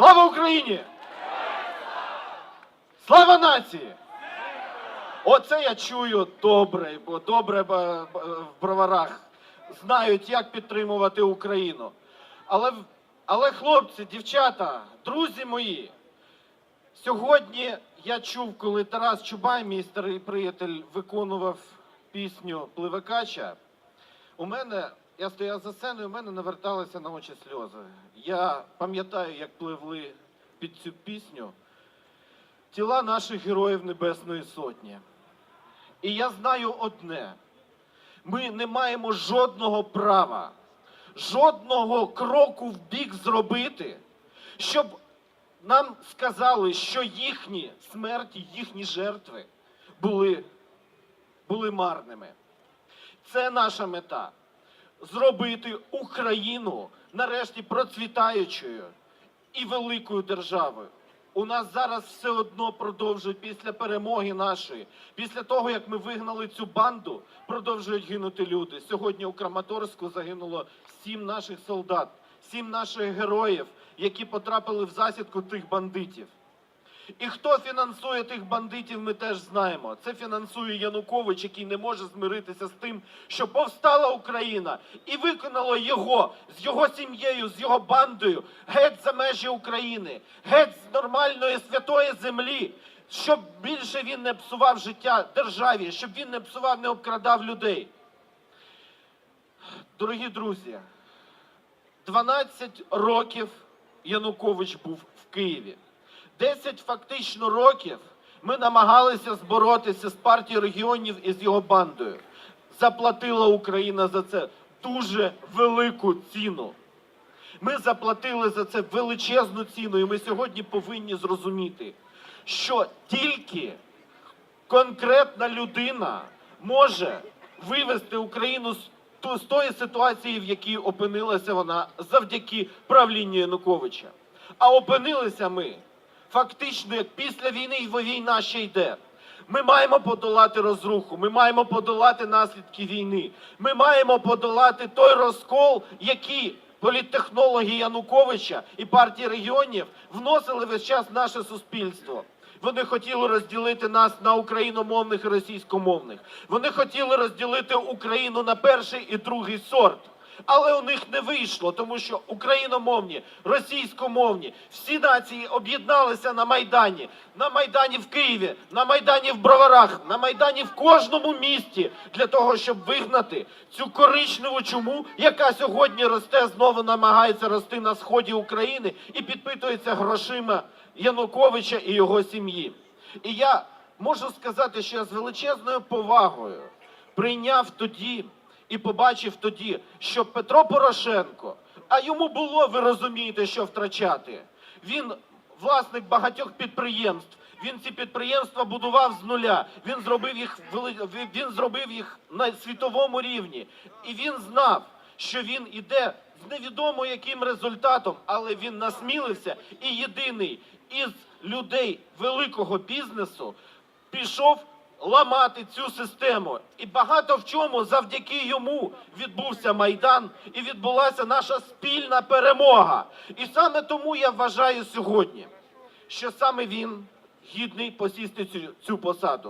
Слава Україні! Слава нації! Оце я чую добре, бо добре в броварах знають, як підтримувати Україну. Але, але хлопці, дівчата, друзі мої, сьогодні я чув, коли Тарас Чубай, мій старий приятель, виконував пісню Пливекача. У мене, я стояв за сценою, у мене наверталися на очі сльози. Я пам'ятаю, як пливли під цю пісню тіла наших героїв Небесної Сотні. І я знаю одне: ми не маємо жодного права, жодного кроку в бік зробити, щоб нам сказали, що їхні смерті, їхні жертви були, були марними. Це наша мета зробити Україну нарешті процвітаючою і великою державою. У нас зараз все одно продовжують після перемоги нашої, після того як ми вигнали цю банду, продовжують гинути люди. Сьогодні у Краматорську загинуло сім наших солдат, сім наших героїв, які потрапили в засідку тих бандитів. І хто фінансує тих бандитів, ми теж знаємо. Це фінансує Янукович, який не може змиритися з тим, що повстала Україна і виконало його з його сім'єю, з його бандою геть за межі України, геть з нормальної святої землі, щоб більше він не псував життя державі, щоб він не псував, не обкрадав людей. Дорогі друзі, 12 років Янукович був в Києві. 10 фактично років ми намагалися зборотися з партією регіонів і з його бандою. Заплатила Україна за це дуже велику ціну. Ми заплатили за це величезну ціну, і ми сьогодні повинні зрозуміти, що тільки конкретна людина може вивести Україну з з тої ситуації, в якій опинилася вона завдяки правлінню Януковича. А опинилися ми фактично як після війни, і війна ще йде. Ми маємо подолати розруху, ми маємо подолати наслідки війни. Ми маємо подолати той розкол, який політтехнологи Януковича і партії регіонів вносили весь час в наше суспільство. Вони хотіли розділити нас на україномовних і російськомовних. Вони хотіли розділити Україну на перший і другий сорт. Але у них не вийшло, тому що україномовні, російськомовні, всі нації об'єдналися на Майдані, на Майдані в Києві, на Майдані в Броварах, на Майдані в кожному місті для того, щоб вигнати цю коричневу чуму, яка сьогодні росте, знову намагається рости на сході України і підпитується грошима Януковича і його сім'ї. І я можу сказати, що я з величезною повагою прийняв тоді і побачив тоді, що Петро Порошенко, а йому було, ви розумієте, що втрачати. Він власник багатьох підприємств. Він ці підприємства будував з нуля. Він зробив їх він зробив їх на світовому рівні. І він знав, що він іде з невідомо яким результатом, але він насмілився і єдиний із людей великого бізнесу пішов ламати цю систему. І багато в чому завдяки йому відбувся майдан і відбулася наша спільна перемога. І саме тому я вважаю сьогодні, що саме він гідний посісти цю, цю посаду.